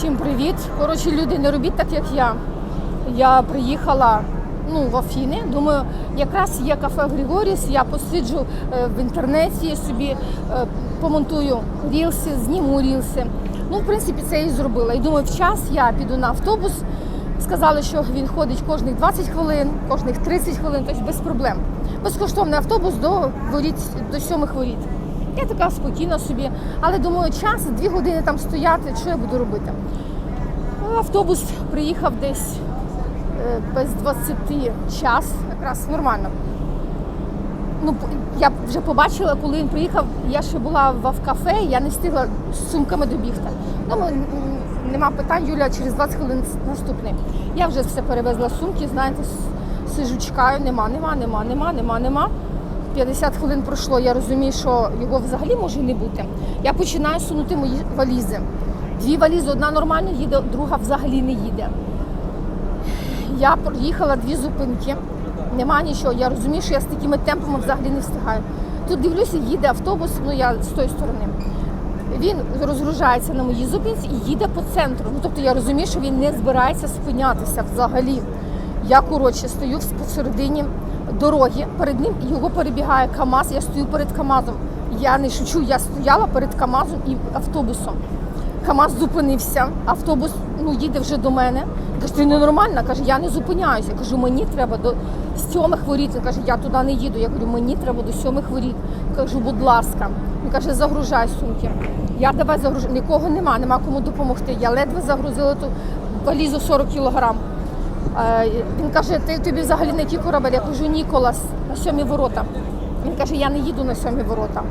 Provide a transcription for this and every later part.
Всім привіт. Коротше, люди, не робіть так, як я. Я приїхала ну, в Афіни. Думаю, якраз є кафе Григоріс, я посиджу е, в інтернеті, собі е, помонтую рілси, зніму рілси. Ну, в принципі, це і зробила. І думаю, в час я піду на автобус. Сказали, що він ходить кожних 20 хвилин, кожних 30 хвилин, тобто без проблем. Безкоштовний автобус до воріт, до сьомих воріт. Я така спокійна собі, але думаю, час, дві години там стояти, що я буду робити. Автобус приїхав десь е, без 20 час, якраз нормально. Ну, я вже побачила, коли він приїхав, я ще була в кафе, я не встигла з сумками добігти. Ну, м- м, нема питань, Юля, через 20 хвилин наступний. Я вже все перевезла сумки, знаєте, сижу, чекаю, нема, нема, нема, нема, нема, нема. 50 хвилин пройшло, я розумію, що його взагалі може не бути. Я починаю сунути мої валізи. Дві валізи, одна нормально їде, друга взагалі не їде. Я проїхала дві зупинки, нема нічого. Я розумію, що я з такими темпами взагалі не встигаю. Тут дивлюся, їде автобус, ну я з тої сторони. Він розгружається на моїй зупинці і їде по центру. Ну тобто я розумію, що він не збирається спинятися взагалі. Я коротше стою посередині дороги, перед ним його перебігає КАМАЗ, я стою перед КАМАЗом. Я не шучу, я стояла перед КАМАЗом і автобусом. КАМАЗ зупинився, автобус ну, їде вже до мене. Каже, ти ненормальна? Каже, я не зупиняюся. Я кажу, мені треба до сьомих воріт. Він каже, я туди не їду. Я кажу, мені треба до сьомих воріт. Кажу, будь ласка. Він каже, загружай сумки. Я давай загружаю. Нікого нема, нема кому допомогти. Я ледве загрузила ту валізу 40 кілограм. Е, Він каже, ти тобі взагалі на який корабель? Я кажу, Ніколас, на сьомі ворота. Він каже, я не їду на сьомі ворота.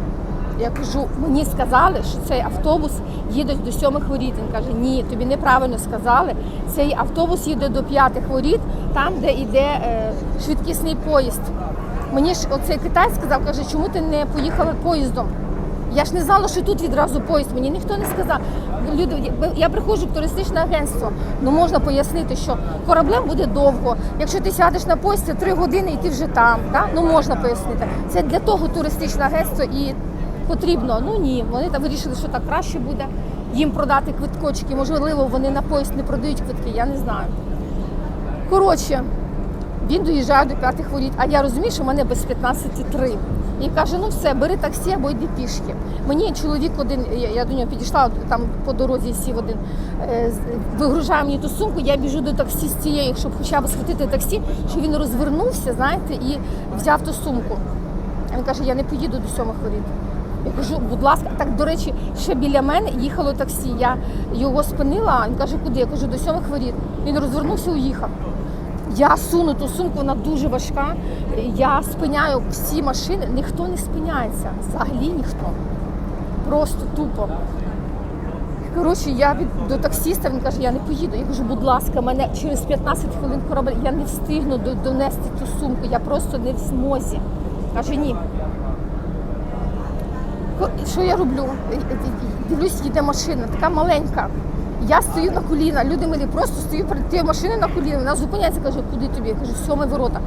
Я кажу, мені сказали, що цей автобус їде до сьомих воріт. Він каже, ні, тобі неправильно сказали. Цей автобус їде до п'ятих воріт, там, де йде е, швидкісний поїзд. Мені ж оцей китай сказав, каже, чому ти не поїхала поїздом? Я ж не знала, що тут відразу поїзд. Мені ніхто не сказав. Люди, я- приходжу в туристичне агентство. Ну можна пояснити, що кораблем буде довго. Якщо ти сядеш на поїзд, це три години і ти вже там. Да? Ну можна пояснити. Це для того туристичне агентство і потрібно. Ну ні, вони там вирішили, що так краще буде їм продати квиткочки. Можливо, вони на поїзд не продають квитки, я не знаю. Коротше, він доїжджає до п'ятих воріт, а я розумію, що в мене без 15.3. І каже, ну все, бери таксі або йди пішки. Мені чоловік один, я, до нього підійшла, там по дорозі сів один, е, вигружає мені ту сумку, я біжу до таксі з цією, щоб хоча б схватити таксі, щоб він розвернувся, знаєте, і взяв ту сумку. Він каже, я не поїду до сьомих воріт. Я кажу, будь ласка, так до речі, ще біля мене їхало таксі. Я його спинила. Він каже, куди? Я кажу, до сьомих воріт. Він розвернувся, уїхав. Я суну ту сумку, вона дуже важка. Я спиняю всі машини, ніхто не спиняється. Взагалі ніхто. Просто тупо. Коротше, я від до таксіста, він каже, я не поїду. Я кажу, будь ласка, мене через 15 хвилин корабель, я не встигну до- донести ту сумку, я просто не в змозі. Каже, ні. Що я роблю? Дивлюсь, їде машина, така маленька. Я стою на коліна, люди милі, просто стою перед тією машиною на коліна. Вона зупиняється, каже, куди тобі? Я кажу, сьоме ворота.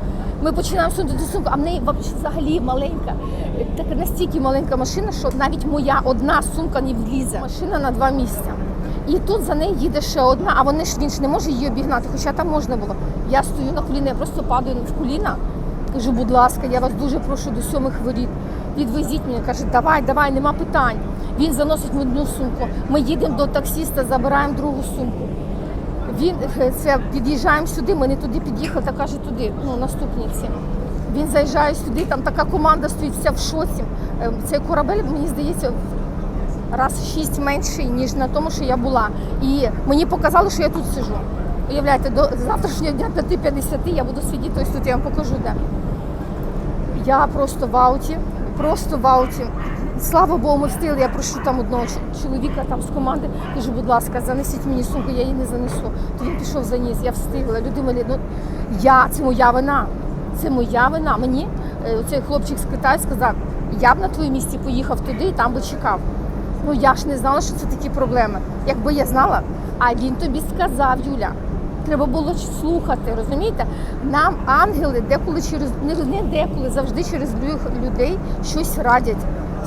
Ми починаємо сунути сумку, а в неї взагалі маленька. Така настільки маленька машина, що навіть моя одна сумка не влізе. Машина на два місця. І тут за нею їде ще одна, а вони ж він ж не може її обігнати, хоча там можна було. Я стою на коліна, я просто падаю в коліна. Кажу, будь ласка, я вас дуже прошу до сьомих воріт. Відвезіть мене. Каже, давай, давай, нема питань. Він заносить одну сумку. Ми їдемо до таксіста, забираємо другу сумку. Він е, це під'їжджаємо сюди, ми не туди під'їхали, та каже туди, ну наступниці. Він заїжджає сюди, там така команда стоїть вся в шоці. Е, Цей корабель, мені здається, раз шість менший, ніж на тому, що я була. І мені показали, що я тут сижу. Уявляєте, до завтрашнього дня 5.50 я буду сидіти, ось тут я вам покажу де. Я просто в ауті, просто в ауті. Слава Богу, ми встигли. Я прошу там одного чоловіка там з команди. Кажу, будь ласка, занесіть мені сумку, я її не занесу. То він пішов заніс, я встигла. Люди мені, ну я, це моя вина. Це моя вина. Мені е, цей хлопчик з Китаю сказав, я б на твоєму місці поїхав туди і там би чекав. Ну я ж не знала, що це такі проблеми. Якби я знала, а він тобі сказав, Юля. Треба було слухати, розумієте? Нам ангели деколи через не, деколи, завжди через людей щось радять.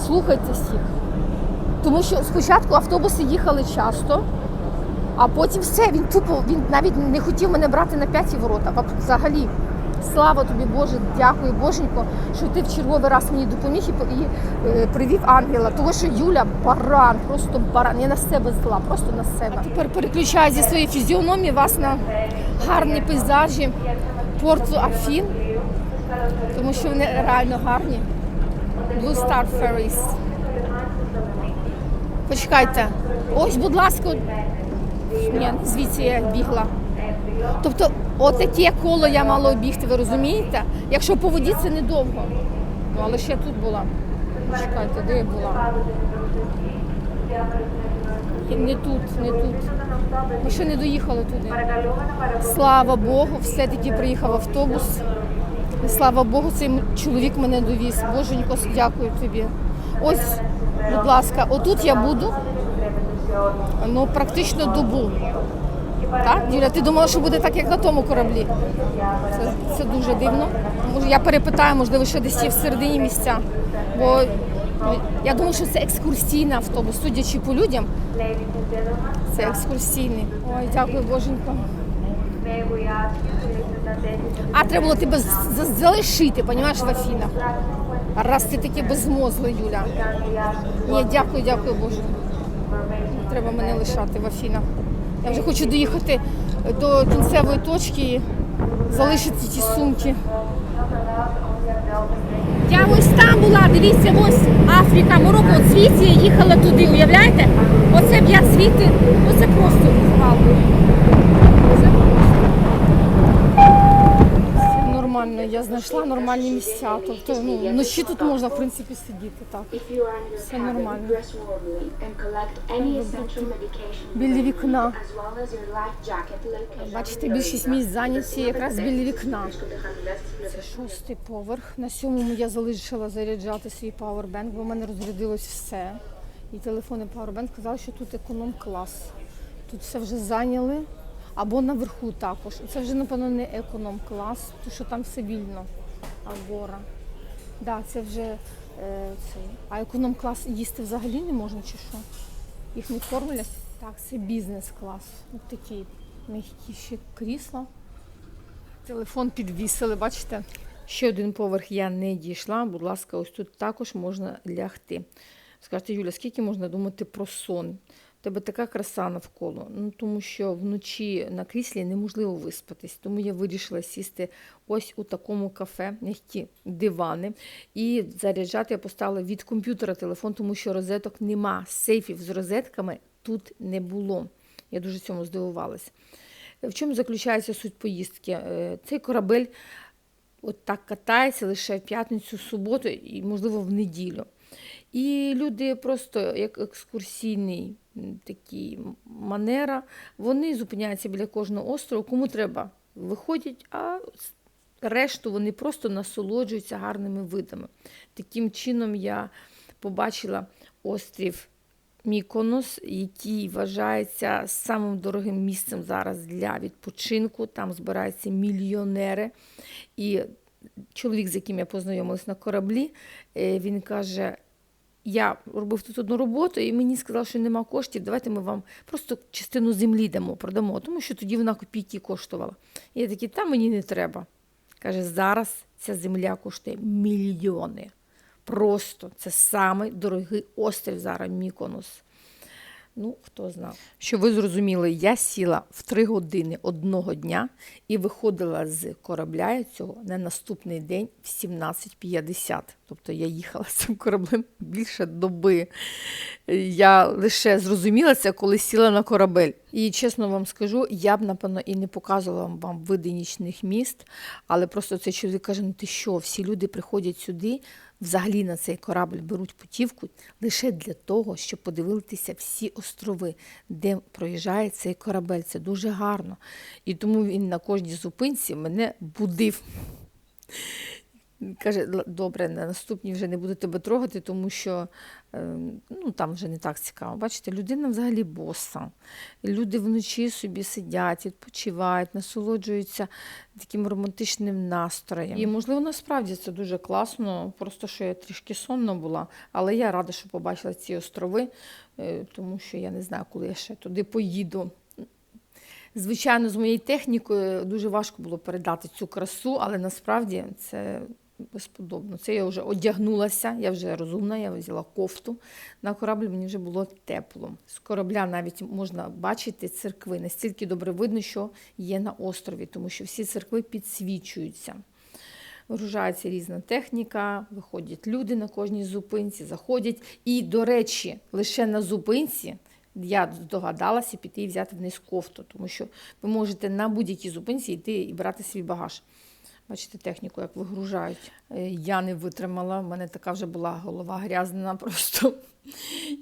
Слухайте всіх. Тому що спочатку автобуси їхали часто, А потім все, він тупо, він навіть не хотів мене брати на п'яті ворота. Взагалі. Слава тобі, Боже, дякую, Боженько, що ти в черговий раз мені допоміг і, і е, привів ангела. Тому що Юля баран, просто баран. Я на себе зла, просто на себе. А тепер переключаю зі своєї фізіономії вас на гарні пейзажі порту Афін, тому що вони реально гарні. Blue Star Ferries. Почекайте. Ось, будь ласка. Ні, звідси я бігла. Тобто, отаке коло я мала обігти, ви розумієте? Якщо по воді це недовго. Ну, але ще тут була. Чекайте, де я була? Не тут, не тут. Ми ще не доїхали туди. Слава Богу, все-таки приїхав автобус. І слава Богу, цей чоловік мене довіз. Боженько, дякую тобі. Ось, будь ласка, отут я буду ну, практично добу. Так, Юля, ти думала, що буде так, як на тому кораблі? Це, це дуже дивно. Я перепитаю, можливо, ще десь є всередині місця. Бо я думаю, що це екскурсійний автобус, судячи по людям. Це екскурсійний. Ой, дякую, Боженько. А треба було тебе залишити, понімаєш, в Афінах. Раз ти таке безмозле, Юля. Ні, дякую, дякую, Боже. Треба мене лишати в Афінах. Я вже хочу доїхати до кінцевої точки залишити ті сумки. Я ось там була, дивіться, ось Африка, Марокко, от звідси я їхала туди, уявляєте? Оце б я звідти, оце просто впало. Це просто. Це нормально, я знайшла нормальні місця. Тобто, ну, вночі тут можна, в принципі, сидіти так. Все нормально. Біля вікна. Бачите, більшість місць зайняті якраз біля вікна. Це шостий поверх. На сьомому я залишила заряджати свій пауербенк, бо в мене розрядилось все. І телефон і пауербенк сказали, що тут економ-клас. Тут все вже зайняли. Або наверху також. Це вже, напевно, не економ-клас, тому що там все вільно. Агора. Да, це вже е, цей. А економ-клас їсти взагалі не можна чи що? Їх не кормлять? Так, це бізнес-клас. Ось такі м'які ще крісла. Телефон підвісили, бачите? Ще один поверх я не дійшла. Будь ласка, ось тут також можна лягти. Скажете, Юля, скільки можна думати про сон? Тебе така краса навколо. Ну, тому що вночі на кріслі неможливо виспатись. Тому я вирішила сісти ось у такому кафе, м'які дивани. І заряджати я поставила від комп'ютера телефон, тому що розеток нема. Сейфів з розетками тут не було. Я дуже цьому здивувалась. В чому заключається суть поїздки? Е, Цей корабель от так катається лише в п'ятницю, суботу і, можливо, в неділю. І люди просто як екскурсійний м, манера, вони зупиняються біля кожного острову, кому треба, виходять, а решту вони просто насолоджуються гарними видами. Таким чином я побачила острів Міконос, який вважається самим дорогим місцем зараз для відпочинку. Там збираються мільйонери. І чоловік, з яким я познайомилась на кораблі, е, він каже: я робив тут одну роботу, і мені сказали, що нема коштів. Давайте ми вам просто частину землі дамо, продамо, тому що тоді вона копійки коштувала. І я такий, та мені не треба. Каже, зараз ця земля коштує мільйони. Просто це самий дорогий острів зараз Міконос. Ну, хто знав. Що ви зрозуміли, я сіла в три години одного дня і виходила з корабля цього на наступний день в 17.50. Тобто я їхала з цим кораблем більше доби. Я лише зрозуміла це, коли сіла на корабель. І чесно вам скажу, я б, напевно, і не показувала вам види нічних міст, але просто цей чоловік каже: ну ти що, всі люди приходять сюди, взагалі на цей корабль беруть путівку лише для того, щоб подивитися всі острови, де проїжджає цей корабель. Це дуже гарно. І тому він на кожній зупинці мене будив. Каже, добре, на наступній вже не буду тебе трогати, тому що е, ну, там вже не так цікаво. Бачите, людина взагалі боса. Люди вночі собі сидять, відпочивають, насолоджуються таким романтичним настроєм. І, можливо, насправді це дуже класно, просто що я трішки сонна була, але я рада, що побачила ці острови, е, тому що я не знаю, коли я ще туди поїду. Звичайно, з моєю технікою дуже важко було передати цю красу, але насправді це безподобно. Це я вже одягнулася, я вже розумна, я взяла кофту. На корабль мені вже було тепло. З корабля навіть можна бачити церкви. Настільки добре видно, що є на острові, тому що всі церкви підсвічуються. Вигружається різна техніка, виходять люди на кожній зупинці, заходять. І, до речі, лише на зупинці я здогадалася піти і взяти вниз кофту, тому що ви можете на будь-якій зупинці йти і брати свій багаж. Бачите техніку, як вигружають. Е, Я не витримала, в мене така вже була голова грязна просто.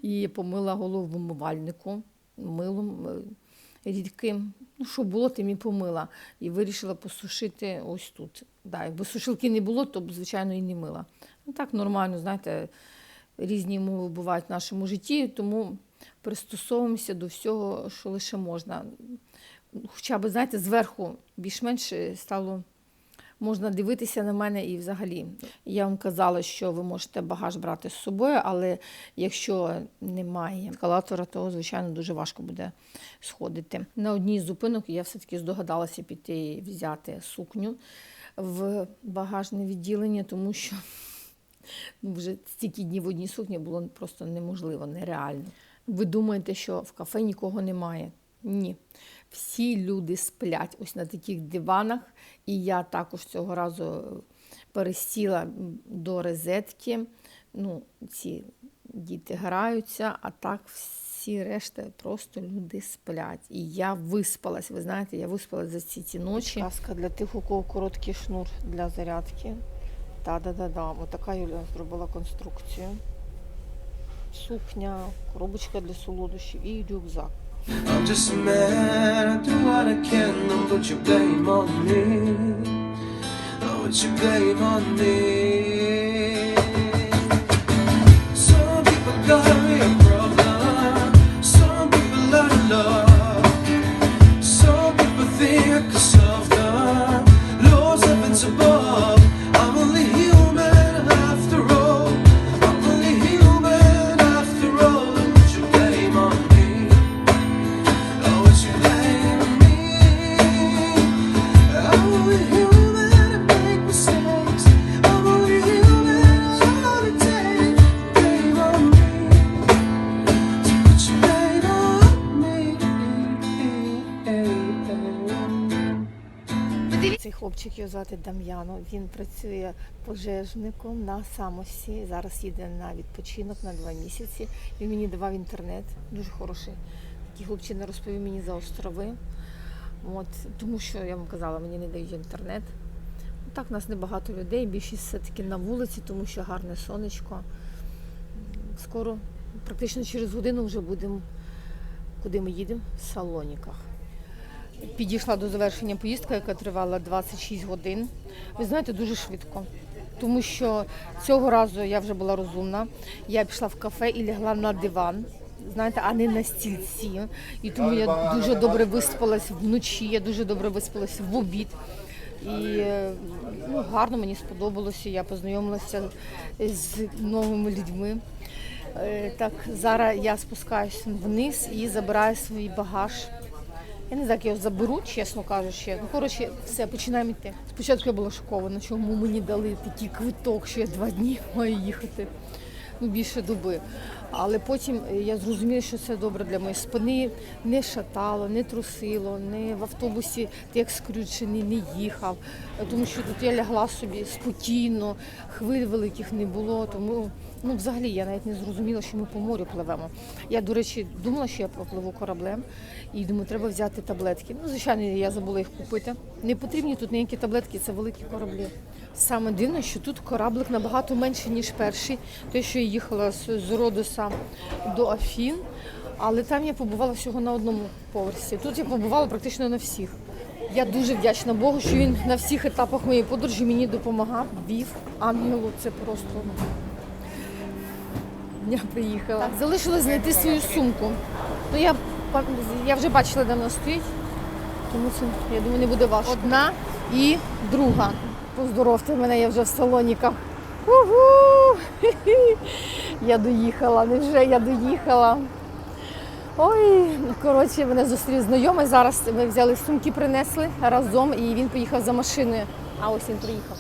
І помила голову в умивальнику милом е, рідким. Ну, що було, тим і помила. І вирішила посушити ось тут. Да, якби сушилки не було, то б, звичайно, і не мила. Ну так нормально, знаєте, різні умови бувають в нашому житті, тому пристосовуємося до всього, що лише можна. Хоча б, знаєте, зверху більш-менш стало можна дивитися на мене і взагалі. Я вам казала, що ви можете багаж брати з собою, але якщо немає ескалатора, то звичайно дуже важко буде сходити. На одній з зупинок я все-таки здогадалася піти і взяти сукню в багажне відділення, тому що ну, вже стільки днів в одній сукні було просто неможливо, нереально. Ви думаєте, що в кафе нікого немає? Ні. Всі люди сплять ось на таких диванах, і я також цього разу пересіла до розетки. Ну, ці діти граються, а так всі решта просто люди сплять. І я виспалась. Ви знаєте, я виспалась за ці ці ночі. Казка для тих, у кого короткий шнур для зарядки. Та-да-да-да. Отака Юля зробила конструкцію. Сукня, коробочка для солодощів і рюкзак. I'm just a man, I do what I can, don't put your blame on me. Don't put your blame on me. Some people got Цей хлопчик його звати Дам'яно. Він працює пожежником на самосі. Зараз їде на відпочинок на два місяці. Він мені давав інтернет, дуже хороший. Такий хлопчина розповів мені за острови. От, тому що я вам казала, мені не дають інтернет. Так, у нас небагато людей, більшість все-таки на вулиці, тому що гарне сонечко. Скоро, практично через годину вже будемо, куди ми їдемо? В Салоніках. Підійшла до завершення поїздка, яка тривала 26 годин. Ви знаєте, дуже швидко. Тому що цього разу я вже була розумна. Я пішла в кафе і лягла на диван, знаєте, а не на стільці. І тому я дуже добре виспалась вночі, я дуже добре виспалась в обід. І ну, гарно мені сподобалося. Я познайомилася з новими людьми. Е, Так, зараз я спускаюся вниз і забираю свій багаж. Я не знаю, як його заберу, чесно кажучи. Ну, коротше, все, починаємо йти. Спочатку я була шокована, чому мені дали такий квиток, що я два дні маю їхати. Ну, більше доби. Але потім я зрозуміла, що це добре для моєї спини. Не шатало, не трусило, не в автобусі ти як скрючений, не їхав. Тому що тут я лягла собі спокійно, хвиль великих не було. Тому ну, взагалі я навіть не зрозуміла, що ми по морю пливемо. Я, до речі, думала, що я пропливу кораблем. І думаю, треба взяти таблетки. Ну, звичайно, я забула їх купити. Не потрібні тут ніякі таблетки, це великі кораблі. Саме дивне, що тут кораблик набагато менше, ніж перший. Той, що я їхала з Родоса до Афін, але там я побувала всього на одному поверсі. Тут я побувала практично на всіх. Я дуже вдячна Богу, що він на всіх етапах моєї подорожі мені допомагав, вів ангелу. Це просто я приїхала. Так, залишилось знайти свою сумку. Ну я, я вже бачила, де вона стоїть, тому це, я думаю, не буде важко. Одна і друга. Поздоровте мене, я вже в салоніках. Угу! Я доїхала, невже я доїхала. Ой, ну, коротше, мене зустрів знайомий. Зараз ми взяли сумки, принесли разом, і він поїхав за машиною. А ось він приїхав.